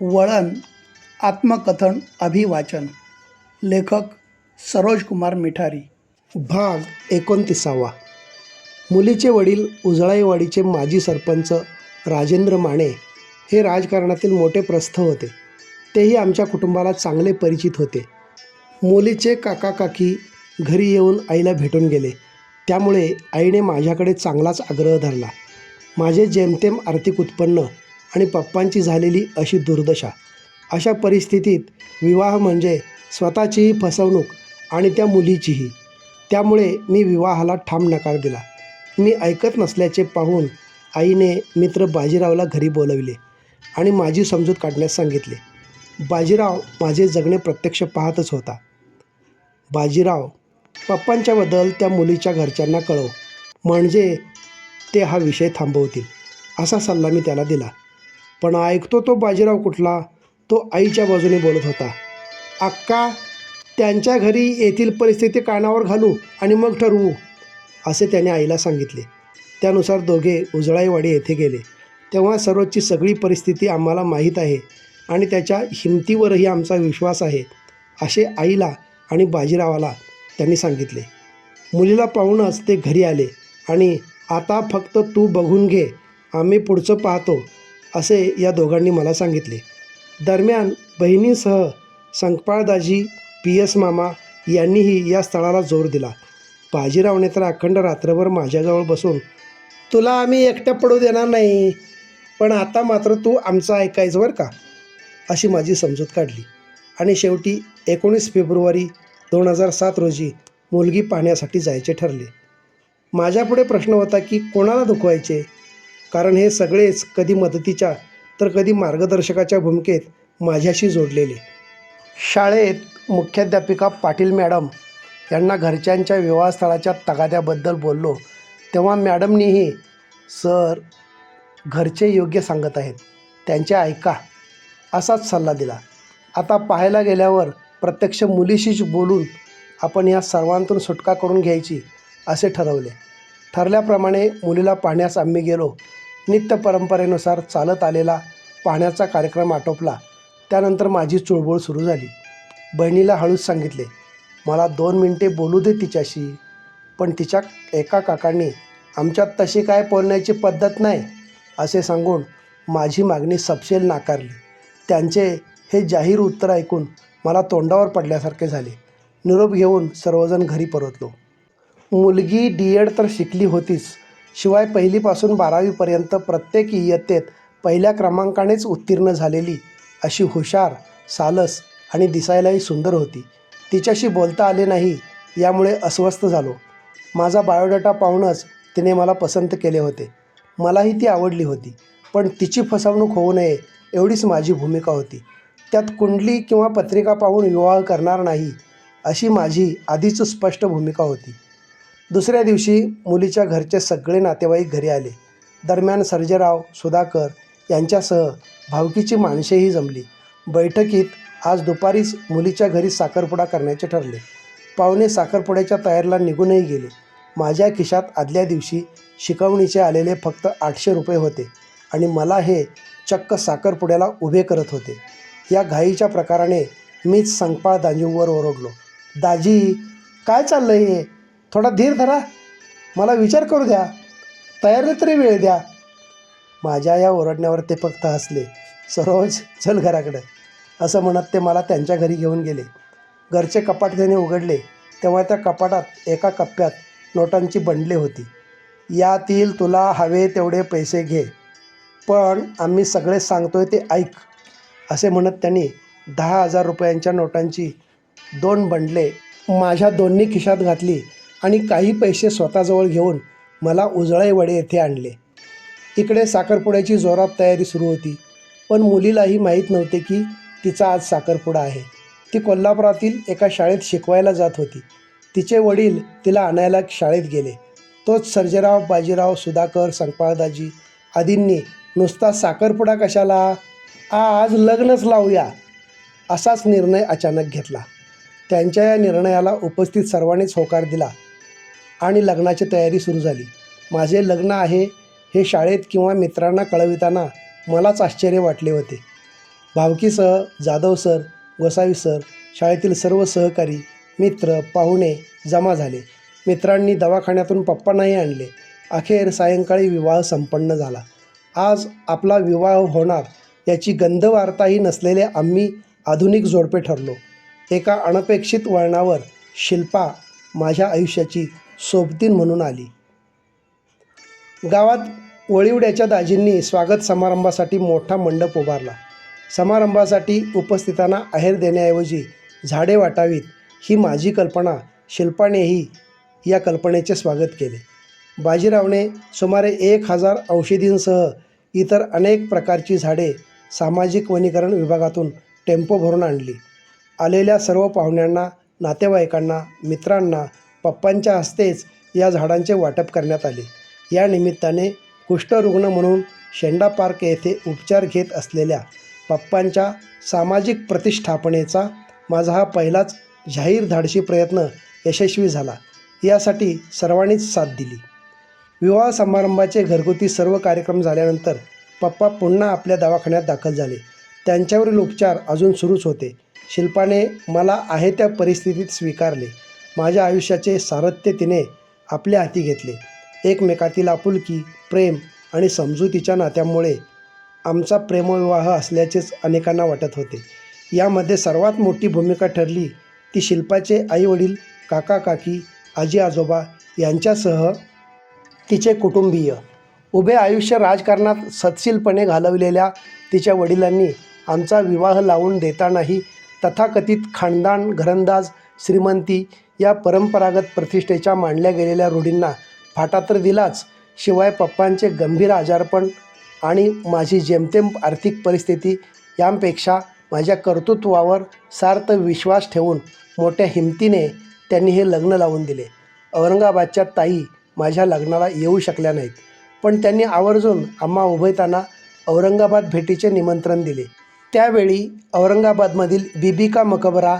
वळण आत्मकथन अभिवाचन. लेखक सरोज कुमार मिठारी. भाग एकोणतीसावा. मुलीचे वडील उजळाईवाडीचे माजी सरपंच राजेंद्र माने हे राजकारणातील मोठे प्रस्थ होते. तेही आमच्या कुटुंबाला चांगले परिचित होते. मुलीचे काका काकी घरी येऊन आईला भेटून गेले. त्यामुळे आईने माझ्याकडे चांगलाच आग्रह धरला. माझे जेमतेम आर्थिक उत्पन्न आणि पप्पांची झालेली अशी दुर्दशा. अशा परिस्थितीत विवाह म्हणजे स्वतःचीही फसवणूक आणि त्या मुलीचीही. त्यामुळे मी विवाहाला ठाम नकार दिला. मी ऐकत नसल्याचे पाहून आईने मित्र बाजीरावला घरी बोलविले आणि माझी समजूत काढण्यास सांगितले. बाजीराव माझे जगणे प्रत्यक्ष पाहतच होता. बाजीराव पप्पांच्याबद्दल त्या मुलीच्या घरच्यांना कळव. म्हणजे ते हा विषय थांबवतील. असा सल्ला मी त्याला दिला. पण ऐकतो तो बाजीराव कुठला? तो आईच्या बाजूने बोलत होता. अक्का त्यांच्या घरी येथील परिस्थिती कानावर घालू आणि मग ठरवू असे त्याने आईला सांगितले. त्यानुसार दोघे उजळाईवाडी येथे गेले. तेव्हा सरोजची सगळी परिस्थिती आम्हाला माहीत आहे आणि त्याच्या हिमतीवरही आमचा विश्वास आहे असे आईला आणि बाजीरावाला त्यांनी सांगितले. मुलीला पाहूनच ते घरी आले आणि आता फक्त तू बघून घे. आम्ही पुढचं पाहतो असे या दोघांनी मला सांगितले. दरम्यान बहिणीसह संकपाळदाजी पी एस मामा यांनीही या स्थळाला जोर दिला. बाजीरावने तर अखंड रात्रभर माझ्याजवळ बसून तुला आम्ही एकट्या पडू देणार नाही पण आता मात्र तू आमचं ऐकायचं बरं का? अशी माझी समजूत काढली. आणि शेवटी एकोणीस फेब्रुवारी दोन हजार सात रोजी मुलगी पाहण्यासाठी जायचे ठरले. माझ्यापुढे प्रश्न होता की कोणाला दुखवायचे? कारण हे सगळेच कधी मदतीच्या तर कधी मार्गदर्शकाच्या भूमिकेत माझ्याशी जोडलेले. शाळेत मुख्याध्यापिका पाटील मॅडम यांना घरच्यांच्या विवाहस्थळाच्या तगाद्याबद्दल बोललो तेव्हा मॅडमनीही सर घरचे योग्य सांगत आहेत त्यांचे ऐका असाच सल्ला दिला. आता पाहायला गेल्यावर प्रत्यक्ष मुलीशीच बोलून आपण या सर्वांतून सुटका करून घ्यायची असे ठरवले. ठरल्याप्रमाणे मुलीला पाहण्यास आम्ही गेलो. नित्य परंपरेनुसार चालत आलेला पाहण्याचा कार्यक्रम आटोपला. त्यानंतर माझी चुळबुळ सुरू झाली. बहिणीला हळूच सांगितले मला दोन मिनटे बोलू दे तिच्याशी पण तिच्या एका काकांनी आमच्यात तशी काय बोलण्याची पद्धत नाही असे सांगून माझी मागणी सपशेल नाकारली. त्यांचे हे जाहीर उत्तर ऐकून मला तोंडावर पडल्यासारखे झाले. निरोप घेऊन सर्वजण घरी परतलो. मुलगी डी एड तर शिकली होतीच शिवाय पहिलीपासून बारावीपर्यंत प्रत्येक इयत्तेत पहिल्या क्रमांकानेच उत्तीर्ण झालेली अशी हुशार सालस आणि दिसायलाही सुंदर होती. तिच्याशी बोलता आले नाही यामुळे अस्वस्थ झालो. माझा बायोडाटा पाहूनच तिने मला पसंत केले होते. मलाही ती आवडली होती पण तिची फसवणूक होऊ नये एवढीच माझी भूमिका होती. त्यात कुंडली किंवा पत्रिका पाहून विवाह करणार नाही अशी माझी आधीच स्पष्ट भूमिका होती. दुसऱ्या दिवशी मुलीच्या घरचे सगळे नातेवाईक घरी आले. दरम्यान सर्जेराव सुधाकर यांच्यासह भावकीची माणसेही जमली. बैठकीत आज दुपारीच मुलीच्या घरी साखरपुडा करण्याचे ठरले. पाहुणे साखरपुड्याच्या तयारीला निघूनही गेले. माझ्या खिशात आदल्या दिवशी शिकवणीचे आलेले फक्त आठशे रुपये होते आणि मला हे चक्क साखरपुड्याला उभे करत होते. या घाईच्या प्रकाराने मीच संकपाळ दाजींवर ओरडलो. दाजी काय चाललं हे? थोडा धीर धरा. मला विचार करू द्या. तयारी तरी वेळ द्या. माझ्या या ओरडण्यावर ते फक्त हसले. सरोज चल घराकडं. असं म्हणत ते मला त्यांच्या घरी घेऊन गेले. घरचे कपाट त्याने उघडले. तेव्हा त्या कपाटात एका कप्प्यात नोटांची बंडले होती. यातील तुला हवे तेवढे पैसे घे. पण आम्ही सगळे सांगतोय ते ऐक. असे म्हणत त्यांनी दहा हजार रुपयांच्या नोटांची दोन बंडले. माझ्या दोन्ही खिशात घातली. आणि काही पैसे स्वतःजवळ घेऊन मला उजळाईवाडे येथे आणले. इकडे साखरपुड्याची जोरात तयारी सुरू होती पण मुलीलाही माहीत नव्हते की तिचा आज साखरपुडा आहे. ती कोल्हापुरातील एका शाळेत शिकवायला जात होती. तिचे वडील तिला आणायला शाळेत गेले. तोच सर्जेराव बाजीराव सुधाकर संपाळदाजी आदींनी नुसता साखरपुडा कशाला? आज लग्नच लावूया असाच निर्णय अचानक घेतला. त्यांच्या या निर्णयाला उपस्थित सर्वांनीच होकार दिला. आणि लग्नाची तयारी सुरू झाली. माझे लग्न आहे हे शाळेत किंवा मित्रांना कळविताना मलाच आश्चर्य वाटले होते. भावकीसह जाधव सर गोसावी सर शाळेतील सर्व सहकारी मित्र पाहुणे जमा झाले. मित्रांनी दवाखान्यातून पप्पांनाही आणले. अखेर सायंकाळी विवाह संपन्न झाला. आज आपला विवाह होणार याची गंधवार्ताही नसलेले आम्ही आधुनिक जोडपे ठरलो. एका अनपेक्षित वळणावर शिल्पा माझ्या आयुष्याची सोबतीन म्हणून आली. गावात वळिवड्याच्या दाजींनी स्वागत समारंभासाठी मोठा मंडप उभारला. समारंभासाठी उपस्थितांना आहेर देण्याऐवजी झाडे वाटावीत ही माझी कल्पना शिल्पानेही या कल्पनेचे स्वागत केले. बाजीरावने सुमारे एक हजार औषधींसह इतर अनेक प्रकारची झाडे सामाजिक वनीकरण विभागातून टेम्पो भरून आणली. आलेल्या सर्व पाहुण्यांना नातेवाईकांना मित्रांना पप्पांच्या हस्तेच या झाडांचे वाटप करण्यात आले. या निमित्ताने कुष्ठरुग्ण म्हणून शेंडा पार्क येथे उपचार घेत असलेल्या पप्पांच्या सामाजिक प्रतिष्ठापनेचा माझा हा पहिलाच जाहीर धाडशी प्रयत्न यशस्वी झाला. यासाठी सर्वांनीच साथ दिली. विवाह समारंभाचे घरगुती सर्व कार्यक्रम झाल्यानंतर पप्पा पुन्हा आपल्या दवाखान्यात दाखल झाले. त्यांच्यावरील उपचार अजून सुरूच होते. शिल्पाने मला आहे त्या परिस्थितीत स्वीकारले. माझ्या आयुष्याचे सारथ्य तिने आपल्या हाती घेतले. एकमेकातील आपुलकी प्रेम आणि समजुतीच्या नात्यामुळे आमचा प्रेमविवाह असल्याचेच अनेकांना वाटत होते. यामध्ये सर्वात मोठी भूमिका ठरली ती शिल्पाचे आईवडील काका काकी आजी आजोबा यांच्यासह तिचे कुटुंबीय. उभे आयुष्य राजकारणात सत्शीलपणे घालवलेल्या तिच्या वडिलांनी आमचा विवाह लावून देतानाही तथाकथित खानदान घरंदाज श्रीमंती या परंपरागत प्रतिष्ठेच्या मांडल्या गेलेल्या रूढींना फाटा तर दिलाच शिवाय पप्पांचे गंभीर आजारपण आणि माझी जेमतेम आर्थिक परिस्थिती यांपेक्षा माझ्या कर्तृत्वावर सार्थ विश्वास ठेवून मोठ्या हिमतीने त्यांनी हे लग्न लावून दिले. औरंगाबादच्या ताई माझ्या लग्नाला येऊ शकल्या नाहीत पण त्यांनी आवर्जून आम्हा उभयताना औरंगाबाद भेटीचे निमंत्रण दिले. त्यावेळी औरंगाबादमधील बीबिका मकबरा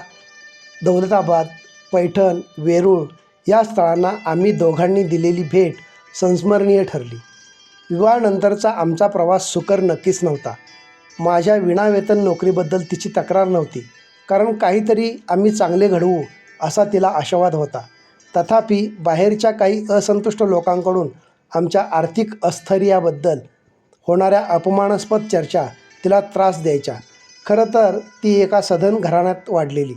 दौलताबाद पैठण वेरूळ या स्थळांना आम्ही दोघांनी दिलेली भेट संस्मरणीय ठरली. विवाहानंतरचा आमचा प्रवास सुकर नक्कीच नव्हता. माझ्या विणावेतन नोकरीबद्दल तिची तक्रार नव्हती. कारण काहीतरी आम्ही चांगले घडवू असा तिला आशावाद होता. तथापि बाहेरच्या काही असंतुष्ट लोकांकडून आमच्या आर्थिक अस्थैर्याबद्दल होणाऱ्या अपमानास्पद चर्चा तिला त्रास द्यायच्या. खरं तर ती एका सधन घराण्यात वाढलेली.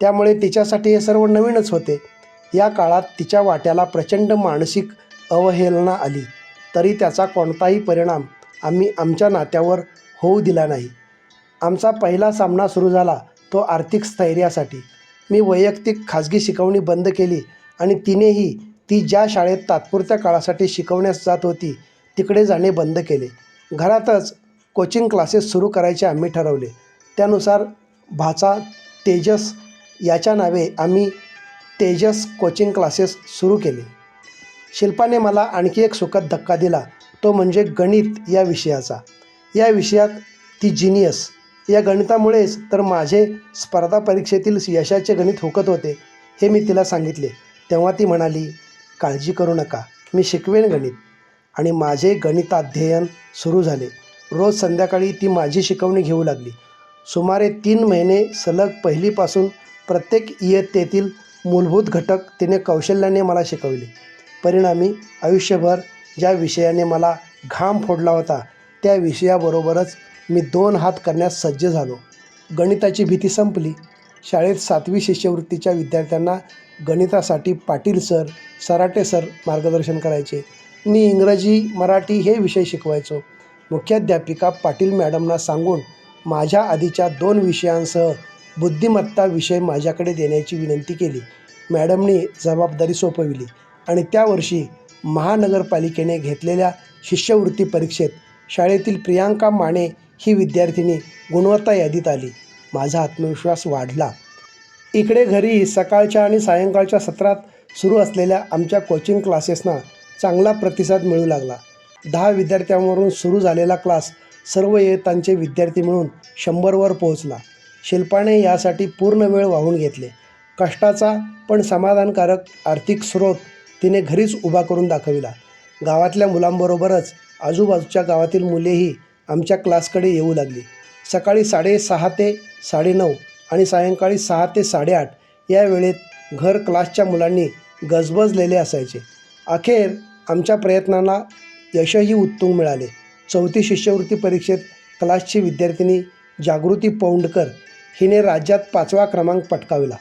त्यामुळे तिच्यासाठी हे सर्व नवीनच होते. या काळात तिच्या वाट्याला प्रचंड मानसिक अवहेलना आली. तरी त्याचा कोणताही परिणाम आम्ही आमच्या नात्यावर होऊ दिला नाही. आमचा पहिला सामना सुरू झाला तो आर्थिक स्थैर्यासाठी. मी वैयक्तिक खाजगी शिकवणी बंद केली आणि तिनेही ती ज्या शाळेत तात्पुरत्या काळासाठी शिकवण्यास जात होती तिकडे जाणे बंद केले. घरातच कोचिंग क्लासेस सुरू करायचे आम्ही ठरवले. त्यानुसार भाचा तेजस याच्या नावे आम्ही तेजस कोचिंग क्लासेस सुरू केले. शिल्पाने मला आणखी एक सुखद धक्का दिला. तो म्हणजे गणित या विषयाचा. या विषयात ती जिनियस या गणितामुळेच तर माझे स्पर्धा परीक्षेतील यशाचे गणित हुकत होते हे मी तिला सांगितले. तेव्हा ती म्हणाली काळजी करू नका. मी शिकवेन गणित. आणि माझे गणिताध्ययन सुरू झाले. रोज संध्याकाळी ती माझी शिकवणी घेऊ लागली. सुमारे तीन महिने सलग पहिलीपासून प्रत्येक इयत्तेतील मूलभूत घटक तिने कौशल्याने मला शिकवले. परिणामी आयुष्यभर ज्या विषयाने मला घाम फोडला होता त्या विषयाबरोबरच मी दोन हात करण्यास सज्ज झालो. गणिताची भीती संपली. शाळेत सातवी शिष्यवृत्तीच्या विद्यार्थ्यांना गणितासाठी पाटील सर सराटे सर मार्गदर्शन करायचे. मी इंग्रजी मराठी हे विषय शिकवायचो. मुख्याध्यापिका पाटील मॅडमना सांगून माझ्या आधीच्या दोन विषयांसह बुद्धिमत्ता विषय माझ्याकडे देण्याची विनंती केली. मॅडमने जबाबदारी सोपविली आणि त्या वर्षी महानगरपालिकेने घेतलेल्या शिष्यवृत्ती परीक्षेत शाळेतील प्रियांका माने ही विद्यार्थिनी गुणवत्ता यादीत आली. माझा आत्मविश्वास वाढला. इकडे घरी सकाळच्या आणि सायंकाळच्या सत्रात सुरू असलेल्या आमच्या कोचिंग क्लासेसना चांगला प्रतिसाद मिळू लागला. दहा विद्यार्थ्यांवरून सुरू झालेला क्लास सर्व इयत्तांचे विद्यार्थी मिळून शंभरवर पोहोचला. शिल्पाने यासाठी पूर्ण वेळ वाहून घेतले. कष्टाचा पण समाधानकारक आर्थिक स्रोत तिने घरीच उभा करून दाखविला. गावातल्या मुलांबरोबरच आजूबाजूच्या गावातील मुलेही आमच्या क्लासकडे येऊ लागली. सकाळी साडेसहा ते साडेनऊ आणि सायंकाळी सहा ते साडेआठ या वेळेत घर क्लासच्या मुलांनी गजबजलेले असायचे. अखेर आमच्या प्रयत्नांना यशही उत्तुंग मिळाले. चौथी शिष्यवृत्ती परीक्षेत क्लासची विद्यार्थिनी जागृती पौंडकर हिने राज्यात पाचवा क्रमांक पटकाविला.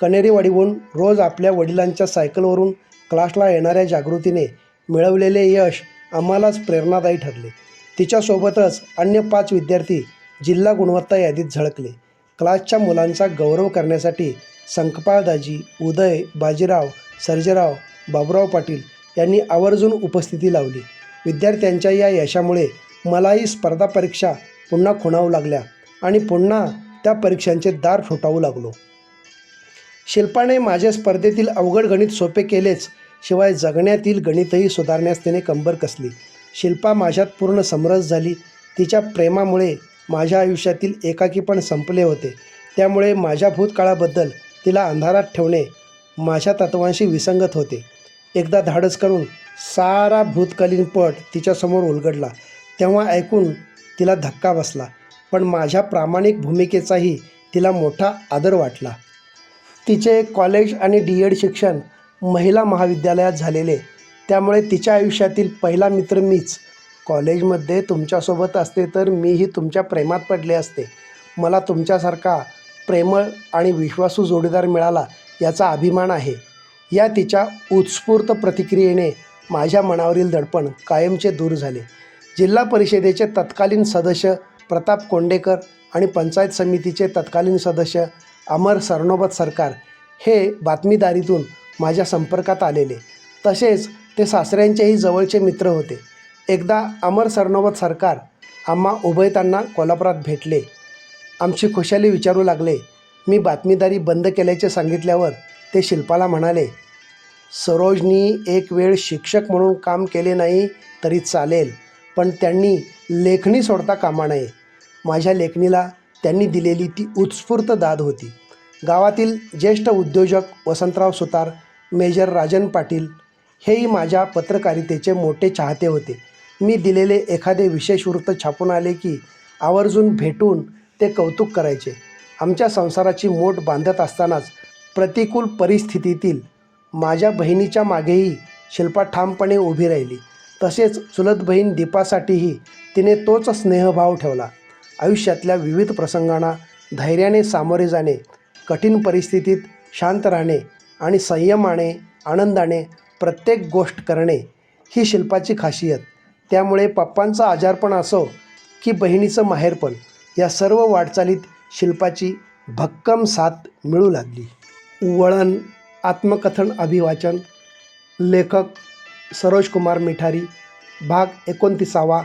कनेरीवाडीहून रोज आपल्या वडिलांच्या सायकलवरून क्लासला येणाऱ्या जागृतीने मिळवलेले यश आम्हालाच प्रेरणादायी ठरले. तिच्यासोबतच अन्य पाच विद्यार्थी जिल्हा गुणवत्ता यादीत झळकले. क्लासच्या मुलांचा गौरव करण्यासाठी संकपाळदाजी उदय बाजीराव सर्जेराव बाबुराव पाटील यांनी आवर्जून उपस्थिती लावली. विद्यार्थ्यांच्या या यशामुळे मलाही स्पर्धा परीक्षा पुन्हा खुणावू लागल्या आणि पुन्हा त्या परीक्षांचे दार ठोठावू लागलो. शिल्पाने माझ्या स्पर्धेतील अवघड गणित सोपे केलेच शिवाय जगण्यातील गणितही सुधारण्यास तिने कंबर कसली. शिल्पा माझ्यात पूर्ण समरस झाली. तिच्या प्रेमामुळे माझ्या आयुष्यातील एकाकीपण संपले होते. त्यामुळे माझ्या भूतकाळाबद्दल तिला अंधारात ठेवणे माझ्या तत्वांशी विसंगत होते. एकदा धाडस करून सारा भूतकालीन पट तिच्यासमोर उलगडला. तेव्हा ऐकून तिला धक्का बसला. पण माझ्या प्रामाणिक भूमिकेचाही तिला मोठा आदर वाटला. तिचे कॉलेज आणि डी एड शिक्षण महिला महाविद्यालयात झालेले. त्यामुळे तिच्या आयुष्यातील पहिला मित्र मीच. कॉलेजमध्ये तुमच्यासोबत असते तर मीही तुमच्या प्रेमात पडले असते. मला तुमच्यासारखा प्रेमळ आणि विश्वासू जोडीदार मिळाला याचा अभिमान आहे. या तिच्या उत्स्फूर्त प्रतिक्रियेने माझ्या मनावरील दडपण कायमचे दूर झाले. जिल्हा परिषदेचे तत्कालीन सदस्य प्रताप कोंडेकर आणि पंचायत समितीचे तत्कालीन सदस्य अमर सरनोबत सरकार हे बातमीदारीतून माझ्या संपर्कात आलेले. तसेच ते सासऱ्यांचेही जवळचे मित्र होते. एकदा अमर सरनोबत सरकार आम्हा उभयतांना कोल्हापुरात भेटले. आमची खुशाली विचारू लागले. मी बातमीदारी बंद केल्याचे सांगितल्यावर ते शिल्पाला म्हणाले सरोजनी एक वेळ शिक्षक म्हणून काम केले नाही तरी चालेल पण त्यांनी लेखणी सोडता कामा नये. माझ्या लेखणीला त्यांनी दिलेली ती उत्स्फूर्त दाद होती. गावातील ज्येष्ठ उद्योजक वसंतराव सुतार मेजर राजन पाटील हेही माझ्या पत्रकारितेचे मोठे चाहते होते. मी दिलेले एखादे विशेष वृत्त छापून आले की आवर्जून भेटून ते कौतुक करायचे. आमच्या संसाराची मोठ बांधत असतानाच प्रतिकूल परिस्थितीतील माझ्या बहिणीच्या मागेही शिल्पा ठामपणे उभी राहिली. तसेच चुलत बहीण दीपासाठीही तिने तोच स्नेहभाव ठेवला. आयुष्यातल्या विविध प्रसंगांना धैर्याने सामोरे जाणे कठीण परिस्थितीत शांत राहणे आणि संयमाने आनंदाने प्रत्येक गोष्ट करणे ही शिल्पाची खासियत. त्यामुळे पप्पांचं आजारपण असो की बहिणीचं माहेरपण या सर्व वाटचालीत शिल्पाची भक्कम साथ मिळू लागली. वळण आत्मकथन अभिवाचन लेखक सरोज कुमार मिठारी भाग एकोणतीसावा